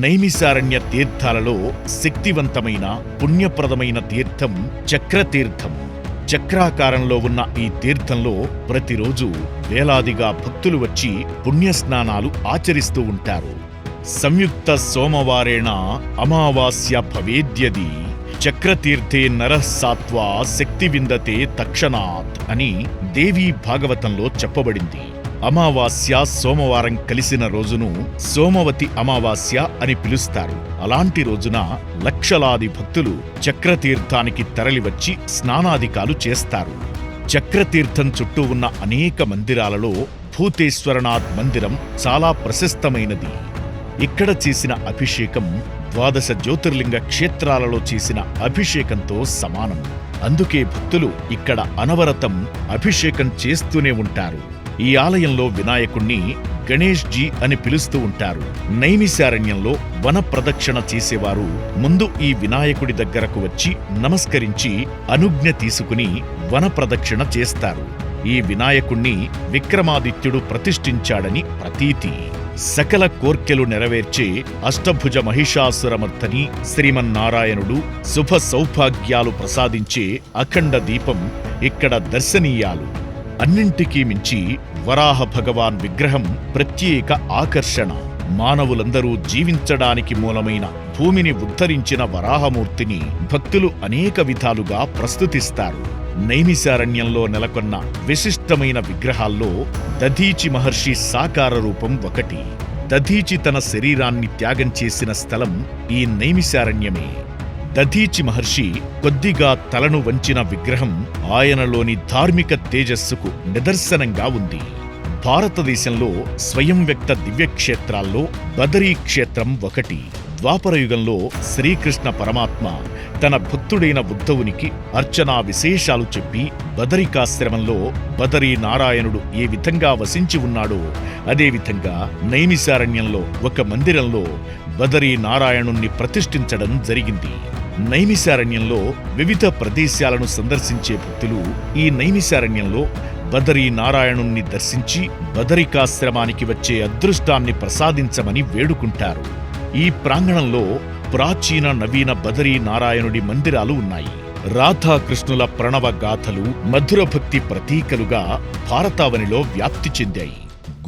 నైమిసారణ్య తీర్థాలలో శక్తివంతమైన పుణ్యప్రదమైన తీర్థం చక్రతీర్థం. చక్రాకారంలో ఉన్న ఈ తీర్థంలో ప్రతిరోజు వేలాదిగా భక్తులు వచ్చి పుణ్యస్నానాలు ఆచరిస్తూ ఉంటారు. సంయుక్త సోమవారేణ అమావాస్య భవేద్యది. చక్రతీర్థే నరః సాత్వా శక్తి విందతే తక్షణాత్ అని దేవీ భాగవతంలో చెప్పబడింది. అమావాస్య సోమవారం కలిసిన రోజును సోమవతి అమావాస్య అని పిలుస్తారు. అలాంటి రోజున లక్షలాది భక్తులు చక్రతీర్థానికి తరలివచ్చి స్నానాదికాలు చేస్తారు. చక్రతీర్థం చుట్టూ ఉన్న అనేక మందిరాలలో భూతేశ్వరనాథ్ మందిరం చాలా ప్రశస్తమైనది. ఇక్కడ చేసిన అభిషేకం ద్వాదశ జ్యోతిర్లింగ క్షేత్రాలలో చేసిన అభిషేకంతో సమానం. అందుకే భక్తులు ఇక్కడ అనవరతం అభిషేకం చేస్తూనే ఉంటారు. ఈ ఆలయంలో వినాయకుణ్ణి గణేష్ జీ అని పిలుస్తూ ఉంటారు. నైమిశారణ్యంలో వన ప్రదక్షిణ చేసేవారు ముందు ఈ వినాయకుడి దగ్గరకు వచ్చి నమస్కరించి అనుజ్ఞ తీసుకుని వన ప్రదక్షిణ చేస్తారు. ఈ వినాయకుణ్ణి విక్రమాదిత్యుడు ప్రతిష్ఠించాడని ప్రతీతి. సకల కోర్కెలు నెరవేర్చే అష్టభుజ మహిషాసురమర్ధని శ్రీమన్నారాయణుడు శుభ సౌభాగ్యాలు ప్రసాదించే అఖండ దీపం ఇక్కడ దర్శనీయాలు. అన్నింటికీ మించి వరాహ భగవాన్ విగ్రహం ప్రత్యేక ఆకర్షణ. మానవులందరూ జీవించడానికి మూలమైన భూమిని ఉద్ధరించిన వరాహమూర్తిని భక్తులు అనేక విధాలుగా ప్రస్తుతిస్తారు. నైమిశారణ్యంలో నెలకొన్న విశిష్టమైన విగ్రహాల్లో దధీచి మహర్షి సాకార రూపం ఒకటి. దధీచి తన శరీరాన్ని త్యాగం చేసిన స్థలం ఈ నైమిశారణ్యమే దధీచి మహర్షి కొద్దిగా తలను వంచిన విగ్రహం ఆయనలోని ధార్మిక తేజస్సుకు నిదర్శనంగా ఉంది. భారతదేశంలో స్వయం వ్యక్త దివ్యక్షేత్రాల్లో బదరీ క్షేత్రం ఒకటి. ద్వాపరయుగంలో శ్రీకృష్ణ పరమాత్మ తన భక్తుడైన ఉద్ధవునికి అర్చనా విశేషాలు చెప్పి బదరికాశ్రమంలో బదరీ నారాయణుడు ఏ విధంగా వసించి ఉన్నాడో అదేవిధంగా నైమిశారణ్యంలో ఒక మందిరంలో బదరీ నారాయణుణ్ణి ప్రతిష్ఠించడం జరిగింది. నైమిశారణ్యంలో వివిధ ప్రదేశాలను సందర్శించే భక్తులు ఈ నైమిశారణ్యంలో బదరీ నారాయణుణ్ణి దర్శించి బదరికాశ్రమానికి వచ్చే అదృష్టాన్ని ప్రసాదించమని వేడుకుంటారు. ఈ ప్రాంగణంలో ప్రాచీన నవీన బదరీ నారాయణుడి మందిరాలు ఉన్నాయి. రాధాకృష్ణుల ప్రణవ గాథలు మధుర భక్తి ప్రతీకలుగా భారతావనిలో వ్యాప్తి చెందాయి.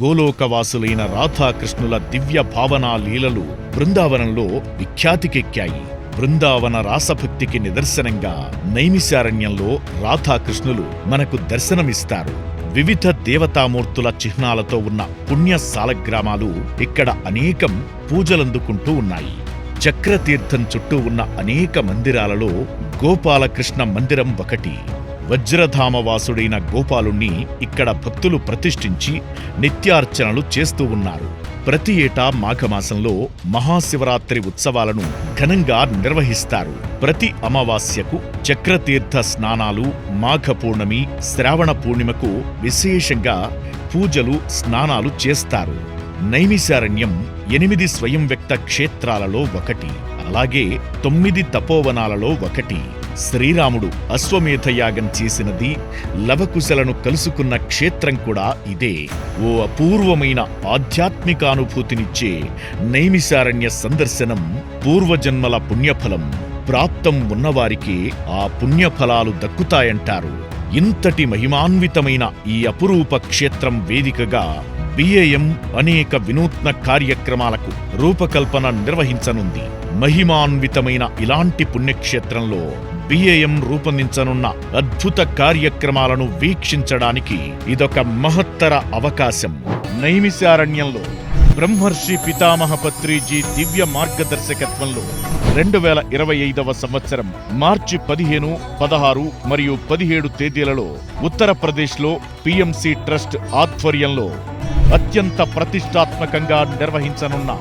గోలోకవాసులైన రాధాకృష్ణుల దివ్య భావనా లీలలు బృందావనంలో విఖ్యాతికెక్కాయి. బృందావన రాసభక్తికి నిదర్శనంగా నైమిశారణ్యంలో రాధాకృష్ణులు మనకు దర్శనమిస్తారు. వివిధ దేవతామూర్తుల చిహ్నాలతో ఉన్న పుణ్య సాలగ్రామాలు ఇక్కడ అనేకం పూజలందుకుంటూ ఉన్నాయి. చక్రతీర్థం చుట్టూ ఉన్న అనేక మందిరాలలో గోపాలకృష్ణ మందిరం ఒకటి. వజ్రధామవాసుడైన గోపాలుణ్ణి ఇక్కడ భక్తులు ప్రతిష్ఠించి నిత్యార్చనలు చేస్తూ ఉన్నారు. ప్రతి ఏటా మాఘమాసంలో మహాశివరాత్రి ఉత్సవాలను ఘనంగా నిర్వహిస్తారు. ప్రతి అమావాస్యకు చక్రతీర్థ స్నానాలు మాఘ పూర్ణమి శ్రావణ పూర్ణిమకు విశేషంగా పూజలు స్నానాలు చేస్తారు. నైమిశారణ్యం ఎనిమిది స్వయం వ్యక్త క్షేత్రాలలో ఒకటి అలాగే తొమ్మిది తపోవనాలలో ఒకటి. శ్రీరాముడు అశ్వమేధ యాగం చేసినది లవకుశలను కలుసుకున్న క్షేత్రం కూడా ఇదే. ఓ అపూర్వమైన ఆధ్యాత్మికానుభూతినిచ్చే నైమిశారణ్య సందర్శనం పూర్వజన్మల పుణ్యఫలం. ప్రాప్తం ఉన్నవారికి ఆ పుణ్యఫలాలు దక్కుతాయంటారు. ఇంతటి మహిమాన్వితమైన ఈ అపురూప క్షేత్రం వేదికగా బిఏఎం అనేక వినూత్న కార్యక్రమాలకు రూపకల్పన నిర్వహించనుంది. మహిమాన్వితమైన ఇలాంటి పుణ్యక్షేత్రంలో బిఏఎం రూపొందించనున్న అద్భుత కార్యక్రమాలను వీక్షించడానికి ఇదొక మహత్తర అవకాశం. నైమిశారణ్యంలో బ్రహ్మర్షి పితామహ పత్రిజీ దివ్య మార్గదర్శకత్వంలో రెండు వేల ఇరవై ఐదవ సంవత్సరం మార్చి పదిహేను పదహారు మరియు పదిహేడు తేదీలలో ఉత్తరప్రదేశ్లో పిఎంసి ట్రస్ట్ ఆధ్వర్యంలో అత్యంత ప్రతిష్టాత్మకంగా నిర్వహించనున్న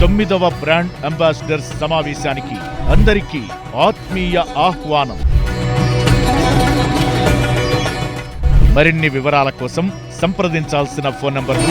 తొమ్మిదవ బ్రాండ్ అంబాసిడర్స్ సమావేశానికి అందరికీ ఆత్మీయ ఆహ్వానం. మరిన్ని వివరాల కోసం సంప్రదించాల్సిన ఫోన్ నంబర్లు